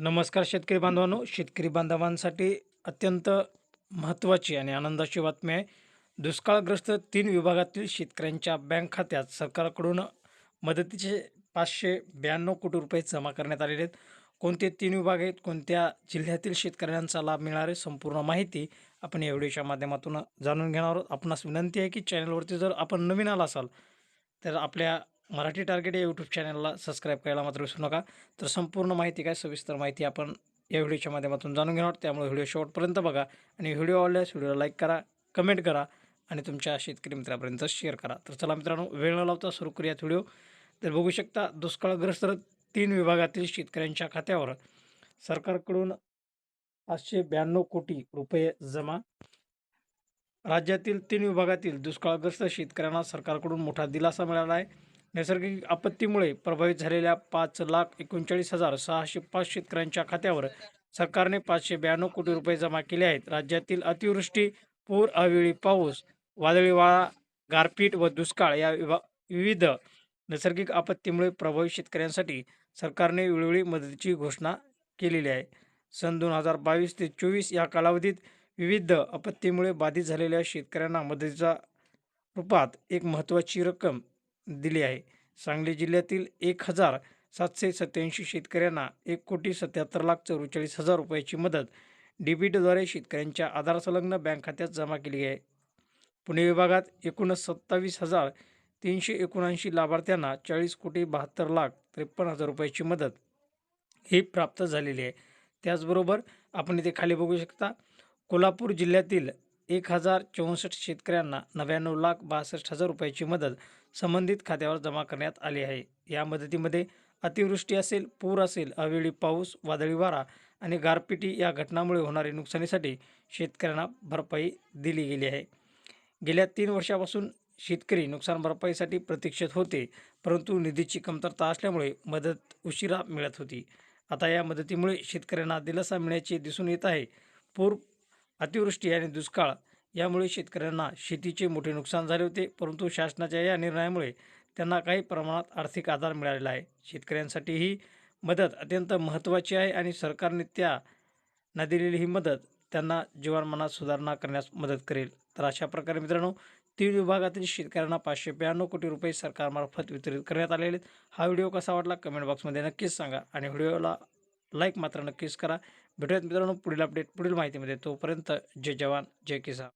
नमस्कार शेतकरी बांधवांनो. शेतकरी बांधवांसाठी अत्यंत महत्त्वाची आणि आनंदाची बातमी आहे. दुष्काळग्रस्त तीन विभागातील शेतकऱ्यांच्या बँक खात्यात सरकारकडून मदतीचे पाचशे ब्याण्णव कोटी रुपये जमा करण्यात आलेले आहेत. कोणते तीन विभाग आहेत? कोणत्या जिल्ह्यातील शेतकऱ्यांचा लाभ मिळणार आहे? संपूर्ण माहिती आपण या व्हिडिओच्या माध्यमातून जाणून घेणार आहोत. आपणास विनंती आहे की चॅनलवरती जर आपण नवीन आला असाल तर आपल्या मराठी टार्गेट या यूट्यूब चॅनलला सबस्क्राईब करायला मात्र विसरू नका. तर संपूर्ण माहिती काय सविस्तर माहिती आपण या व्हिडिओच्या माध्यमातून जाणून घेणार त्यामुळे व्हिडिओ शेवटपर्यंत बघा आणि व्हिडिओ आवडल्यास व्हिडिओला लाईक करा कमेंट करा आणि तुमच्या शेतकरी मित्रापर्यंत शेअर करा. तर चला मित्रांनो वेळ न लावता सुरू करूयात व्हिडिओ. तर बघू शकता दुष्काळग्रस्त तीन विभागातील शेतकऱ्यांच्या खात्यावर सरकारकडून पाचशे ब्याण्णव कोटी रुपये जमा. राज्यातील तीन विभागातील दुष्काळग्रस्त शेतकऱ्यांना सरकारकडून मोठा दिलासा मिळाला आहे. नैसर्गिक आपत्तीमुळे प्रभावित झालेल्या पाच लाख एकोणचाळीस हजार सहाशे पाच शेतकऱ्यांच्या खात्यावर सरकारने पाचशे ब्याण्णव कोटी रुपये जमा केले आहेत. राज्यातील अतिवृष्टी पूर अवेळी पाऊस वादळी वाळा गारपीट व दुष्काळ या विभा विविध नैसर्गिक आपत्तीमुळे प्रभावित शेतकऱ्यांसाठी सरकारने वेळोवेळी मदतीची घोषणा केलेली आहे. सन दोन हजार बावीस ते चोवीस या कालावधीत विविध आपत्तीमुळे बाधित झालेल्या शेतकऱ्यांना मदतीचा रूपात एक महत्त्वाची रक्कम दिली आहे. सांगली जिल्ह्यातील एक हजार सातशे सत्याऐंशी शेतकऱ्यांना एक कोटी सत्याहत्तर लाख चौवेचाळीस हजार रुपयाची मदत डीबीटीद्वारे शेतकऱ्यांच्या आधार संलग्न बँक खात्यात जमा केली आहे. पुणे विभागात एकूण सत्तावीस हजार तीनशे एकोणऐंशी लाभार्थ्यांना चाळीस कोटी बहात्तर लाख त्रेपन्न हजार रुपयाची मदत ही प्राप्त झालेली आहे. त्याचबरोबर आपण इथे खाली बघू शकता कोल्हापूर जिल्ह्यातील एक हजार चौसष्ट शेतकऱ्यांना नव्याण्णव लाख बासष्ट हजार रुपयाची मदत संबंधित खात्यावर जमा करण्यात आली आहे. या मदतीमध्ये अतिवृष्टी असेल पूर असेल अवेळी पाऊस वादळी वारा आणि गारपिटी या घटनामुळे होणारी नुकसानीसाठी शेतकऱ्यांना भरपाई दिली गेली आहे. गेल्या तीन वर्षापासून शेतकरी नुकसान भरपाईसाठी प्रतीक्षेत होते परंतु निधीची कमतरता असल्यामुळे मदत उशिरा मिळत होती. आता या मदतीमुळे शेतकऱ्यांना दिलासा मिळण्याचे दिसून येत आहे. पूर अतिवृष्टी आणि दुष्काळ यामुळे शेतकऱ्यांना शेतीचे मोठे नुकसान झाले होते परंतु शासनाच्या या निर्णयामुळे त्यांना काही प्रमाणात आर्थिक आधार मिळालेला आहे. शेतकऱ्यांसाठी ही मदत अत्यंत महत्त्वाची आहे आणि सरकारने त्यांना दिलेली ही मदत त्यांना जीवनमानात सुधारणा करण्यास मदत करेल. तर अशा प्रकारे मित्रांनो तीन विभागातील शेतकऱ्यांना पाचशे ब्याण्णव कोटी रुपये सरकारमार्फत वितरित करण्यात आलेले आहेत. हा व्हिडिओ कसा वाटला? कमेंट बॉक्समध्ये नक्कीच सांगा आणि व्हिडिओला लाईक मात्र नक्कीच करा. भेटूयात मित्रांनो पुढील अपडेट पुढील माहितीमध्ये. तोपर्यंत जय जवान जय किसान.